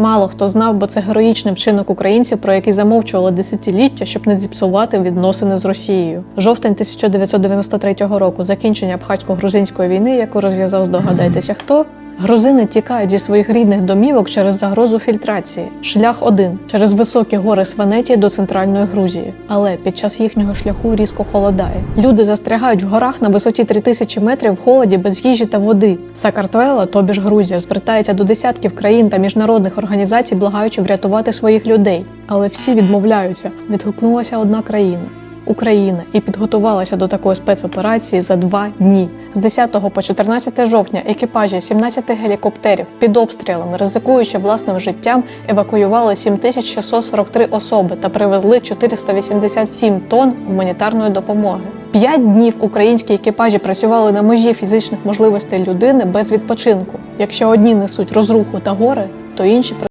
Мало хто знав, бо це героїчний вчинок українців, про який замовчували десятиліття, щоб не зіпсувати відносини з Росією. Жовтень 1993 року закінчення абхазько-грузинської війни, яку розв'язав, здогадайтеся хто. Грузини тікають зі своїх рідних домівок через загрозу фільтрації. Шлях один через високі гори Сванетії до центральної Грузії. Але під час їхнього шляху різко холодає. Люди застрягають в горах на висоті 3000 метрів в холоді без їжі та води. Сакартвела, тобі ж Грузія, звертається до десятків країн та міжнародних організацій, благаючи врятувати своїх людей. Але всі відмовляються. Відгукнулася одна країна. Україна і підготувалася до такої спецоперації за два дні. З 10 по 14 жовтня екіпажі 17 гелікоптерів під обстрілами, ризикуючи власним життям, евакуювали 7643 особи та привезли 487 тонн гуманітарної допомоги. П'ять днів українські екіпажі працювали на межі фізичних можливостей людини без відпочинку. Якщо одні несуть розруху та горе, то інші